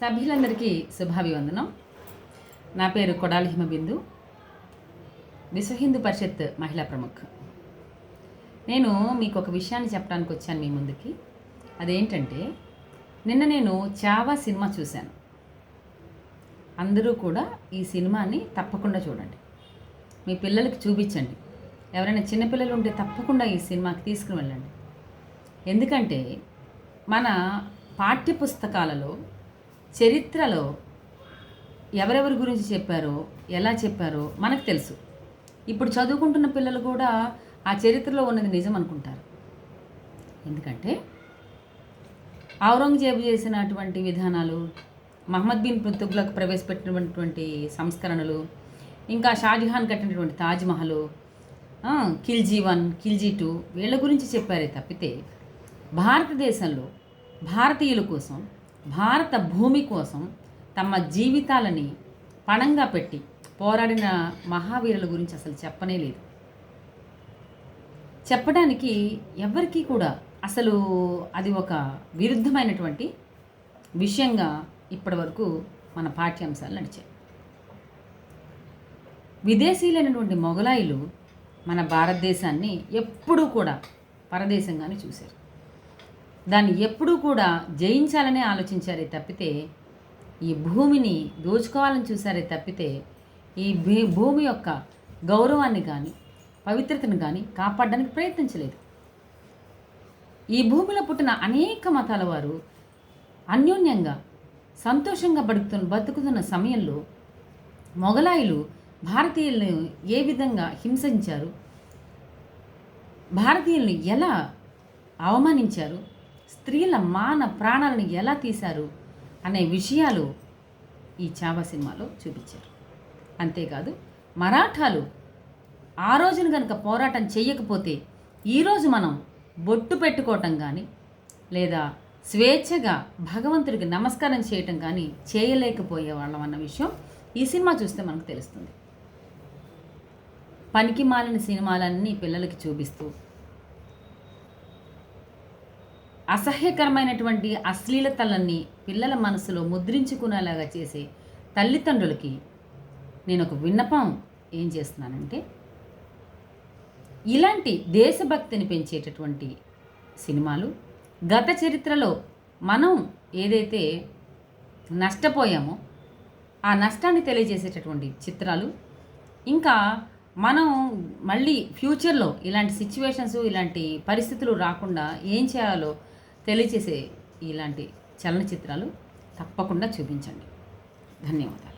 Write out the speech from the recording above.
సభ్యులందరికీ శుభాభివందనం. నా పేరు కొడాలి హిమబిందు విశ్వ హిందూ పరిషత్ మహిళా ప్రముఖ. నేను మీకు ఒక విషయాన్ని చెప్పడానికి వచ్చాను మీ ముందుకి. అదేంటంటే నిన్న నేను చావా సినిమా చూశాను. అందరూ కూడా ఈ సినిమాని తప్పకుండా చూడండి. మీ పిల్లలకి చూపించండి. ఎవరైనా చిన్నపిల్లలు ఉంటే తప్పకుండా ఈ సినిమాకి తీసుకుని వెళ్ళండి. ఎందుకంటే మన పాఠ్య పుస్తకాలలో చరిత్రలో ఎవరెవరి గురించి చెప్పారో ఎలా చెప్పారో మనకు తెలుసు. ఇప్పుడు చదువుకుంటున్న పిల్లలు కూడా ఆ చరిత్రలో ఉన్నది నిజం అనుకుంటారు. ఎందుకంటే ఔరంగజేబు చేసినటువంటి విధానాలు మహమ్మద్ బిన్ తుగ్లక్ ప్రవేశపెట్టినటువంటి సంస్కరణలు ఇంకా షాజహాన్ కట్టినటువంటి తాజ్మహల్ కిల్జీ వన్ కిల్జీ టూ వీళ్ళ గురించి చెప్పారే తప్పితే భారతదేశంలో భారతీయుల కోసం భారత భూమి కోసం తమ జీవితాలని పణంగా పెట్టి పోరాడిన మహావీరుల గురించి అసలు చెప్పనే లేదు. చెప్పడానికి ఎవరికీ కూడా అసలు అది ఒక విరుద్ధమైనటువంటి విషయంగా ఇప్పటివరకు మన పాఠ్యాంశాలు నడిచాయి. విదేశీయులైనటువంటి మొఘలాయిలు మన భారతదేశాన్ని ఎప్పుడూ కూడా పరదేశంగానే చూశారు. దాన్ని ఎప్పుడూ కూడా జయించాలనే ఆలోచించారే తప్పితే ఈ భూమిని దోచుకోవాలని చూసారే తప్పితే ఈ భూమి యొక్క గౌరవాన్ని కానీ పవిత్రతను కానీ కాపాడడానికి ప్రయత్నించలేదు. ఈ భూమిలో పుట్టిన అనేక మతాల వారు అన్యోన్యంగా సంతోషంగా బతుకుతున్న బతుకుతున్న సమయంలో మొఘలాయిలు భారతీయులను ఏ విధంగా హింసించారు? భారతీయుల్ని ఎలా అవమానించారు? స్త్రీల మాన ప్రాణాలను ఎలా తీశారు అనే విషయాలు ఈ చావా సినిమాలో చూపించారు. అంతేకాదు మరాఠాలు ఆ రోజున కనుక పోరాటం చేయకపోతే ఈరోజు మనం బొట్టు పెట్టుకోవటం కానీ లేదా స్వేచ్ఛగా భగవంతుడికి నమస్కారం చేయటం కానీ చేయలేకపోయేవాళ్ళం అన్న విషయం ఈ సినిమా చూస్తే మనకు తెలుస్తుంది. పనికి మాలిన సినిమాలన్నీ పిల్లలకి చూపిస్తూ అసహ్యకరమైనటువంటి అశ్లీలతలన్నీ పిల్లల మనసులో ముద్రించుకునేలాగా చేసే తల్లిదండ్రులకి నేను ఒక విన్నపం ఏం చేస్తున్నానంటే ఇలాంటి దేశభక్తిని పెంచేటటువంటి సినిమాలు గత చరిత్రలో మనం ఏదైతే నష్టపోయామో ఆ నష్టాన్ని తెలియజేసేటటువంటి చిత్రాలు ఇంకా మనం మళ్ళీ ఫ్యూచర్లో ఇలాంటి సిచ్యువేషన్స్ ఇలాంటి పరిస్థితులు రాకుండా ఏం చేయాలో తెలియజేసే ఇలాంటి చలనచిత్రాలు తప్పకుండా చూపించండి. ధన్యవాదాలు.